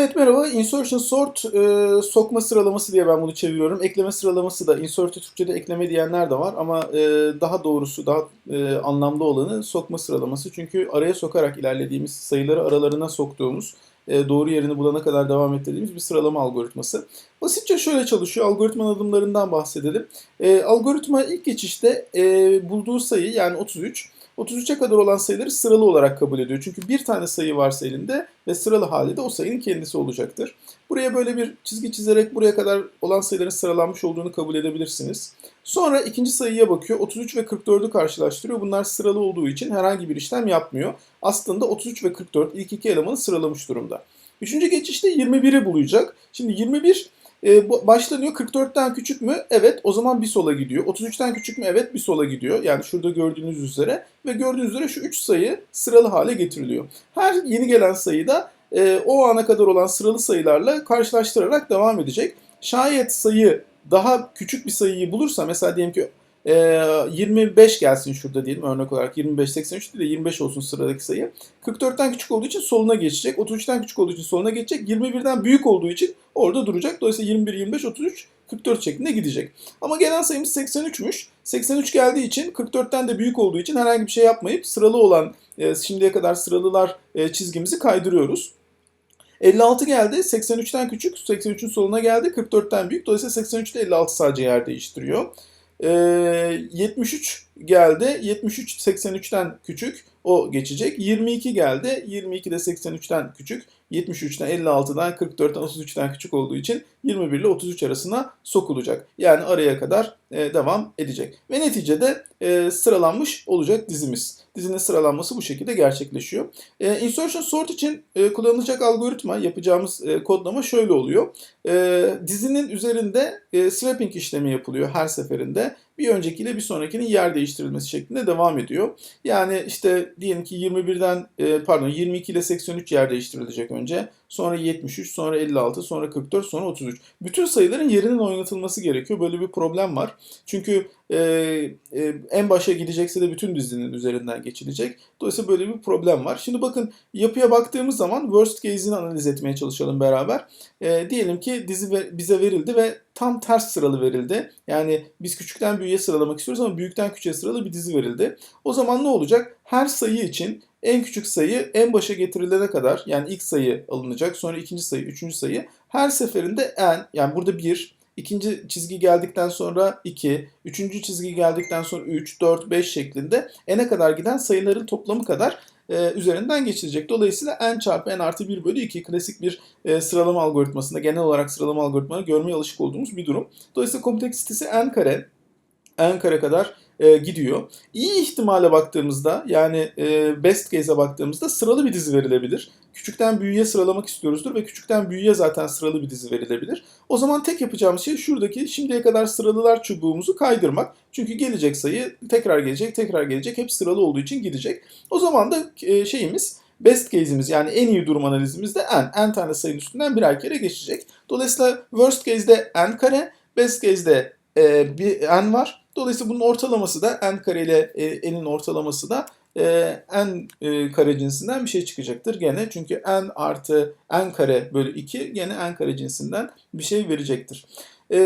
Evet merhaba. Insertion sort e, sokma sıralaması diye ben bunu çeviriyorum. Ekleme sıralaması da insert'e Türkçe'de ekleme diyenler de var ama e, daha doğrusu daha e, anlamlı olanı sokma sıralaması. Çünkü araya sokarak ilerlediğimiz sayıları aralarına soktuğumuz e, doğru yerini bulana kadar devam ettirdiğimiz bir sıralama algoritması. Basitçe şöyle çalışıyor. Algoritmanın adımlarından bahsedelim. E, algoritma ilk geçişte e, bulduğu sayı yani 33 33'e kadar olan sayıları sıralı olarak kabul ediyor. Çünkü bir tane sayı varsa elinde ve sıralı halde de o sayının kendisi olacaktır. Buraya böyle bir çizgi çizerek buraya kadar olan sayıların sıralanmış olduğunu kabul edebilirsiniz. Sonra ikinci sayıya bakıyor. 33 ve 44'ü karşılaştırıyor. Bunlar sıralı olduğu için herhangi bir işlem yapmıyor. Aslında 33 ve 44 ilk iki elemanı sıralamış durumda. Üçüncü geçişte 21'i bulacak. Şimdi 21 e, başlanıyor 44'ten küçük mü? Evet o zaman bir sola gidiyor. 33'ten küçük mü? Evet bir sola gidiyor. Yani şurada gördüğünüz üzere. Ve gördüğünüz üzere şu 3 sayı sıralı hale getiriliyor. Her yeni gelen sayı da e, o ana kadar olan sıralı sayılarla karşılaştırarak devam edecek. Şayet sayı daha küçük bir sayıyı bulursa mesela diyelim ki e, 25 gelsin şurada diyelim örnek olarak 25 83 değil de 25 olsun sıradaki sayı. 44'ten küçük olduğu için soluna geçecek. 33'ten küçük olduğu için soluna geçecek. 21'den büyük olduğu için orada duracak. Dolayısıyla 21 25 33 44 şeklinde gidecek. Ama gelen sayımız 83'müş. 83 geldiği için 44'ten de büyük olduğu için herhangi bir şey yapmayıp sıralı olan e, şimdiye kadar sıralılar e, çizgimizi kaydırıyoruz. 56 geldi. 83'ten küçük. 83'ün soluna geldi. 44'ten büyük. Dolayısıyla 83'te 56 sadece yer değiştiriyor. Ee, 73 geldi. 73 83'ten küçük. O geçecek. 22 geldi. 22 de 83'ten küçük. 73'ten 56'dan 44'ten 33'ten küçük olduğu için 21 ile 33 arasına sokulacak. Yani araya kadar e, devam edecek. Ve neticede e, sıralanmış olacak dizimiz. Dizinin sıralanması bu şekilde gerçekleşiyor. E, insertion sort için e, kullanılacak algoritma, yapacağımız e, kodlama şöyle oluyor. E, dizinin üzerinde e, swapping işlemi yapılıyor her seferinde. Bir öncekiyle bir sonrakinin yer değiştirilmesi şeklinde devam ediyor. Yani işte diyelim ki 21'den e, pardon 22 ile 83 yer değiştirilecek önce. Sonra 73, sonra 56, sonra 44, sonra 33. Bütün sayıların yerinin oynatılması gerekiyor. Böyle bir problem var. Çünkü e, e, en başa gidecekse de bütün dizinin üzerinden geçilecek. Dolayısıyla böyle bir problem var. Şimdi bakın yapıya baktığımız zaman worst case'ini analiz etmeye çalışalım beraber. E, diyelim ki dizi bize verildi ve tam ters sıralı verildi. Yani biz küçükten büyüğe sıralamak istiyoruz ama büyükten küçüğe sıralı bir dizi verildi. O zaman ne olacak? Her sayı için en küçük sayı en başa getirilene kadar yani ilk sayı alınacak. Sonra ikinci sayı, üçüncü sayı. Her seferinde en yani burada bir, ikinci çizgi geldikten sonra 2, üçüncü çizgi geldikten sonra 3, 4, 5 şeklinde n'e kadar giden sayıların toplamı kadar e, üzerinden geçilecek. Dolayısıyla n çarpı n artı 1 bölü 2 klasik bir e, sıralama algoritmasında genel olarak sıralama algoritmaları görmeye alışık olduğumuz bir durum. Dolayısıyla kompleksitesi n kare n kare kadar e, gidiyor. İyi ihtimale baktığımızda yani e, best case'e baktığımızda sıralı bir dizi verilebilir. Küçükten büyüğe sıralamak istiyoruzdur ve küçükten büyüğe zaten sıralı bir dizi verilebilir. O zaman tek yapacağımız şey şuradaki şimdiye kadar sıralılar çubuğumuzu kaydırmak. Çünkü gelecek sayı tekrar gelecek, tekrar gelecek. Hep sıralı olduğu için gidecek. O zaman da e, şeyimiz best case'imiz yani en iyi durum analizimizde n. n tane sayının üstünden birer kere geçecek. Dolayısıyla worst case'de n kare, best case'de e, bir n var. Dolayısıyla bunun ortalaması da n kare ile e, n'in ortalaması da e, n e, kare cinsinden bir şey çıkacaktır gene. Çünkü n artı n kare bölü 2 gene n kare cinsinden bir şey verecektir. E,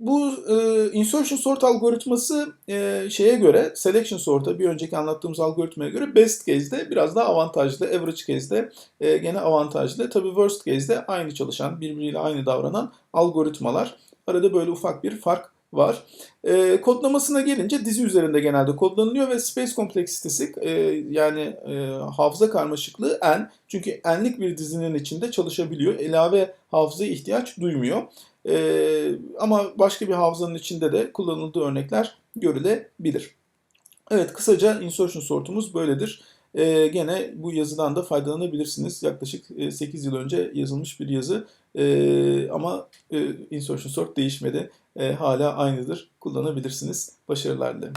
bu e, insertion sort algoritması e, şeye göre selection sort'a bir önceki anlattığımız algoritmaya göre best case'de biraz daha avantajlı, average case'de e, gene avantajlı. Tabii worst case'de aynı çalışan, birbiriyle aynı davranan algoritmalar. Arada böyle ufak bir fark var. E, kodlamasına gelince dizi üzerinde genelde kodlanılıyor ve space kompleksitesi e, yani e, hafıza karmaşıklığı n. Çünkü n'lik bir dizinin içinde çalışabiliyor. Elave hafızaya ihtiyaç duymuyor. E, ama başka bir hafızanın içinde de kullanıldığı örnekler görülebilir. Evet kısaca insertion sortumuz böyledir. E, gene bu yazıdan da faydalanabilirsiniz. Yaklaşık 8 yıl önce yazılmış bir yazı. E, ama e, insertion sort değişmedi. E, hala aynıdır. Kullanabilirsiniz. Başarılar dilerim.